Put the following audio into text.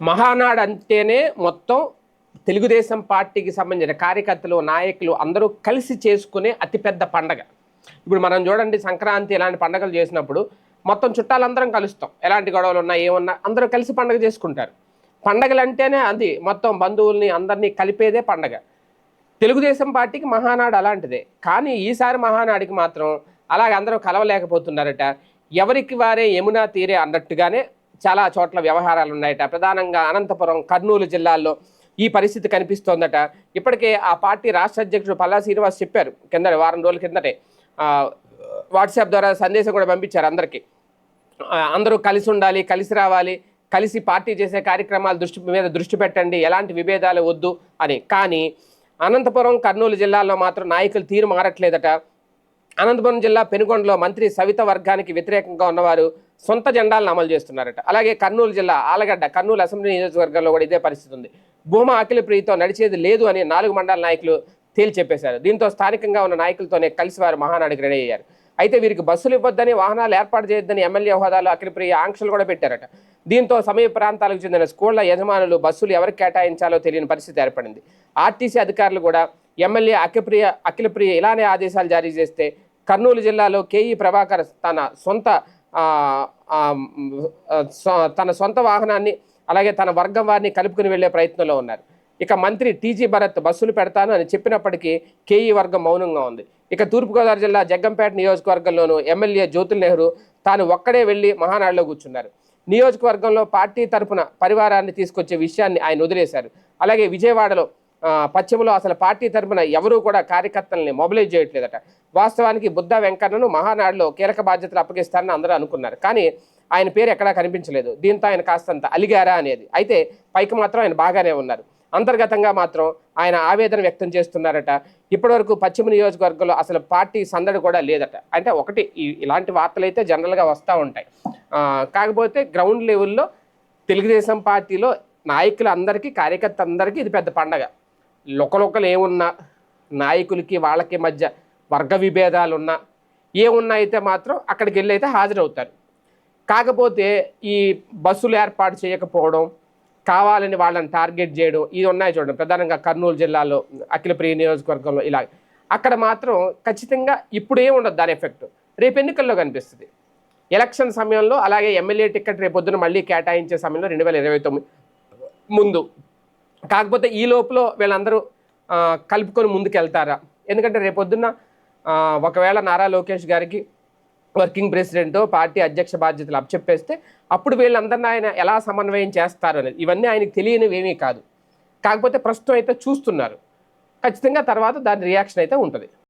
మహానాడు అంటేనే మొత్తం తెలుగుదేశం పార్టీకి సంబంధించిన కార్యకర్తలు నాయకులు అందరూ కలిసి చేసుకునే అతిపెద్ద పండగ. ఇప్పుడు మనం చూడండి సంక్రాంతి ఇలాంటి పండగలు చేసినప్పుడు మొత్తం చుట్టాలందరం కలుస్తాం. ఎలాంటి గొడవలు ఉన్నా ఏమున్నా అందరూ కలిసి పండగ చేసుకుంటారు. పండగలు అంటేనే అది మొత్తం బంధువుల్ని అందరినీ కలిపేదే పండగ. తెలుగుదేశం పార్టీకి మహానాడు అలాంటిదే. కానీ ఈసారి మహానాడికి మాత్రం అలాగే అందరూ కలవలేకపోతున్నారట. ఎవరికి వారే యమునా తీరే అన్నట్టుగానే చాలా చోట్ల వ్యవహారాలు ఉన్నాయట ప్రధానంగా అనంతపురం కర్నూలు జిల్లాల్లో ఈ పరిస్థితి కనిపిస్తోందట. ఇప్పటికే ఆ పార్టీ రాష్ట్ర అధ్యక్షుడు పల్లా శ్రీనివాస్ చెప్పారు. కింద వారం రోజుల కిందటే వాట్సాప్ ద్వారా సందేశం కూడా పంపించారు అందరికీ. అందరూ కలిసి ఉండాలి కలిసి రావాలి కలిసి పార్టీ చేసే కార్యక్రమాల దృష్టి మీద దృష్టి పెట్టండి ఎలాంటి విభేదాలు వద్దు అని. కానీ అనంతపురం కర్నూలు జిల్లాల్లో మాత్రం నాయకులు తీరు మారట్లేదట. అనంతపురం జిల్లా పెనుగొండలో మంత్రి సవిత వర్గానికి వ్యతిరేకంగా ఉన్నవారు సొంత జెండాలను అమలు చేస్తున్నారట. అలాగే కర్నూలు జిల్లా ఆలగడ్డ కర్నూలు అసెంబ్లీ నియోజకవర్గంలో కూడా ఇదే పరిస్థితి ఉంది. భూమా అఖిల ప్రియతో నడిచేది లేదు అని నాలుగు మండల నాయకులు తేల్చి చెప్పేశారు దీంతో స్థానికంగా ఉన్న నాయకులతోనే కలిసి వారు మహానాడికి రెడీ అయ్యారు. అయితే వీరికి బస్సులు ఇవ్వద్దని వాహనాలు ఏర్పాటు చేయొద్దని ఎమ్మెల్యే హోదాలో అఖిలప్రియ ఆంక్షలు కూడా పెట్టారట. దీంతో సమీప ప్రాంతాలకు చెందిన స్కూళ్ళ యజమానులు బస్సులు ఎవరికి కేటాయించాలో తెలియని పరిస్థితి ఏర్పడింది. ఆర్టీసీ అధికారులు కూడా ఎమ్మెల్యే అఖిలప్రియ అఖిలప్రియ ఇలానే ఆదేశాలు జారీ చేస్తే కర్నూలు జిల్లాలో కేఈ ప్రభాకర్ తన సొంత సొ- తన సొంత వాహనాన్ని అలాగే తన వర్గం వారిని కలుపుకుని వెళ్ళే ప్రయత్నంలో ఉన్నారు. ఇక మంత్రి టీజీ భరత్ బస్సులు పెడతాను అని చెప్పినప్పటికీ కేఈ వర్గం మౌనంగా ఉంది. ఇక తూర్పుగోదావరి జిల్లా జగ్గంపేట నియోజకవర్గంలోనూ ఎమ్మెల్యే జ్యోతుల్ నెహ్రూ తాను ఒక్కడే వెళ్ళి మహానాడులో కూర్చున్నారు. నియోజకవర్గంలో పార్టీ తరపున పరివారాన్ని తీసుకొచ్చే విషయాన్ని ఆయన వదిలేశారు. అలాగే విజయవాడలో పశ్చిమలో అసలు పార్టీ తరపున ఎవరూ కూడా కార్యకర్తల్ని మొబిలైజ్ చేయట్లేదట. వాస్తవానికి బుద్ధ వెంకన్నను మహానాడులో కీలక బాధ్యతలు అప్పగిస్తారని అందరూ అనుకున్నారు. కానీ ఆయన పేరు ఎక్కడా కనిపించలేదు. దీంతో ఆయన కాస్తంత అలిగారా అనేది. అయితే పైకి మాత్రం ఆయన బాగానే ఉన్నారు. అంతర్గతంగా మాత్రం ఆయన ఆవేదన వ్యక్తం చేస్తున్నారట. ఇప్పటివరకు పశ్చిమ నియోజకవర్గంలో అసలు పార్టీ సందడి కూడా లేదట. అంటే ఒకటి ఇలాంటి వార్తలు అయితే జనరల్గా వస్తూ ఉంటాయి. కాకపోతే గ్రౌండ్ లెవెల్లో తెలుగుదేశం పార్టీలో నాయకులందరికీ కార్యకర్త అందరికీ ఇది పెద్ద పండగ. లొకలొకలు ఏమున్నా నాయకులకి వాళ్ళకి మధ్య వర్గ విభేదాలు ఉన్నా ఏమున్నా అయితే మాత్రం అక్కడికి వెళ్ళి అయితే హాజరవుతారు. కాకపోతే ఈ బస్సులు ఏర్పాటు చేయకపోవడం కావాలని వాళ్ళని టార్గెట్ చేయడం ఇది ఉన్నాయి చూడండి. ప్రధానంగా కర్నూలు జిల్లాలో అఖిలప్రియ నియోజకవర్గంలో ఇలా. అక్కడ మాత్రం ఖచ్చితంగా ఇప్పుడే ఉండదు దాని ఎఫెక్ట్. రేపు ఎన్నికల్లో కనిపిస్తుంది. ఎలక్షన్ సమయంలో అలాగే ఎమ్మెల్యే టికెట్ రేపొద్దున మళ్ళీ కేటాయించే సమయంలో రెండు వేల ఇరవై తొమ్మిది ముందు. కాకపోతే ఈ లోపల వీళ్ళందరూ కలుపుకొని ముందుకు వెళ్తారా ఎందుకంటే రేపొద్దున్న ఒకవేళ నారా లోకేష్ గారికి వర్కింగ్ ప్రెసిడెంట్ పార్టీ అధ్యక్ష బాధ్యతలు అప్పచెప్పేస్తే అప్పుడు వీళ్ళందరినీ ఆయన ఎలా సమన్వయం చేస్తారు అనేది ఇవన్నీ ఆయనకు తెలియనివి ఏమీ కాదు. కాకపోతే ప్రస్తుతం అయితే చూస్తున్నారు. ఖచ్చితంగా తర్వాత దాని రియాక్షన్ అయితే ఉంటుంది.